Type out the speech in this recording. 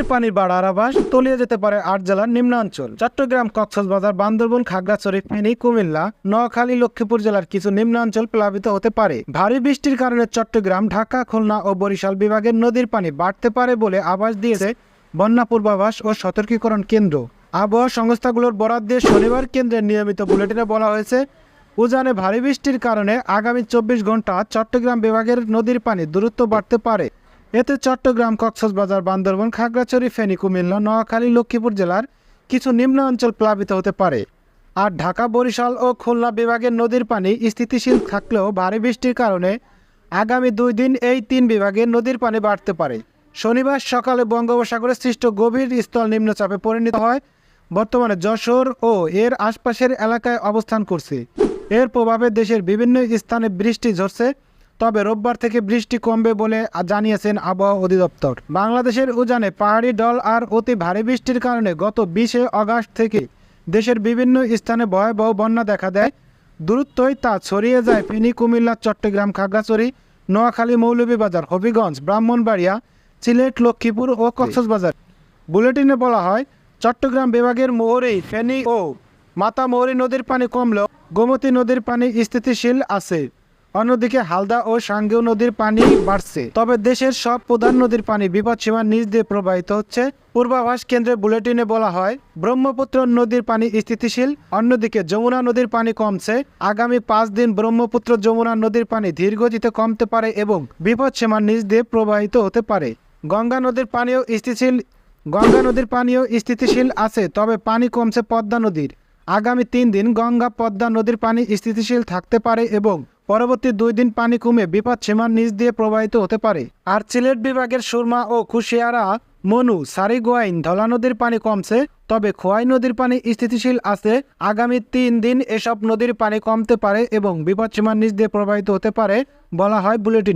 নদীর পানির বাড়ার আবাস তলিয়ে যেতে পারে আট জেলার নিম্নাঞ্চল। চট্টগ্রাম, কক্সবাজার, বান্দরবন, খাগড়াছড়ি, ফেনী, কুমিল্লা, নোয়াখালী, লক্ষ্মীপুর জেলার কিছু নিম্নাঞ্চল প্লাবিত হতে পারে। ভারী বৃষ্টির কারণে চট্টগ্রাম, ঢাকা, খুলনা ও বরিশাল বিভাগের নদীর পানি বাড়তে পারে বলে আবাস দিয়েছে বন্যা পূর্বাভাস ও সতর্কীকরণ কেন্দ্র। আবহাওয়া সংস্থাগুলোর বরাদ দিয়ে শনিবার কেন্দ্রের নিয়মিত বুলেটিনে বলা হয়েছে, উজানে ভারী বৃষ্টির কারণে আগামী চব্বিশ ঘণ্টা চট্টগ্রাম বিভাগের নদীর পানি দূরত্ব বাড়তে পারে। এতে চট্টগ্রাম, কক্সবাজার, বান্দরবন, খাগড়াছড়ি, ফেনী, কুমিল্লা, নোয়াখালী, লক্ষ্মীপুর জেলার কিছু নিম্ন অঞ্চল প্লাবিত হতে পারে। আর ঢাকা, বরিশাল ও খুলনা বিভাগের নদীর পানি স্থিতিশীল থাকলেও ভারী বৃষ্টির কারণে আগামী দুই দিন এই তিন বিভাগে নদীর পানি বাড়তে পারে। শনিবার সকালে বঙ্গোপসাগরে সৃষ্ট গভীর স্থল নিম্নচাপে পরিণত হয়। বর্তমানে যশোর ও এর আশপাশের এলাকায় অবস্থান করছে। এর প্রভাবে দেশের বিভিন্ন স্থানে বৃষ্টি ঝরছে। তবে রোববার থেকে বৃষ্টি কমবে বলে জানিয়েছেন আবহাওয়া অধিদপ্তর। বাংলাদেশের উজানে পাহাড়ি ডল আর অতি ভারী বৃষ্টির কারণে গত বিশে আগস্ট থেকে দেশের বিভিন্ন স্থানে ভয়াবহ বন্যা দেখা দেয়। দূরত্বই তা ছড়িয়ে যায় ফেনী, কুমিল্লা, চট্টগ্রাম, খাগড়াছড়ি, নোয়াখালী, মৌলভীবাজার, হবিগঞ্জ, ব্রাহ্মণবাড়িয়া, সিলেট, লক্ষ্মীপুর ও কক্সবাজার। বুলেটিনে বলা হয়, চট্টগ্রাম বিভাগের মোহরেই ফেনী ও মাতামহরী নদীর পানি কমলেও গোমতী নদীর পানি স্থিতিশীল আছে। অন্যদিকে হালদা ও সাঙ্গেয় নদীর পানি বাড়ছে। তবে দেশের সব প্রধান নদীর পানি বিপদসীমার নিচ দিয়ে প্রবাহিত হচ্ছে। পূর্বাভাস কেন্দ্রের বুলেটিনে বলা হয়, ব্রহ্মপুত্র নদীর পানি স্থিতিশীল, অন্যদিকে যমুনা নদীর পানি কমছে। আগামী পাঁচ দিন ব্রহ্মপুত্র যমুনা নদীর পানি ধীর গতিতে কমতে পারে এবং বিপদসীমার নিচ দিয়ে প্রবাহিত হতে পারে। গঙ্গা নদীর পানিও স্থিতিশীল, গঙ্গা নদীর পানিও স্থিতিশীল আছে, তবে পানি কমছে পদ্মা নদীর। আগামী তিন দিন গঙ্গা পদ্মা নদীর পানি স্থিতিশীল থাকতে পারে এবং পরবর্তী দুই দিন পানি কমে বিপদ সীমার নিচ দিয়ে প্রবাহিত হতে পারে। আর সিলেট বিভাগের সুরমা ও খুশিয়ারা মনু সারিগোয়াইন ধলা নদীর পানি কমছে, তবে খোয়াই নদীর পানি স্থিতিশীল আছে। আগামী তিন দিন এসব নদীর পানি কমতে পারে এবং বিপদ সীমার নিচ দিয়ে প্রবাহিত হতে পারে বলা হয় বুলেটিনে।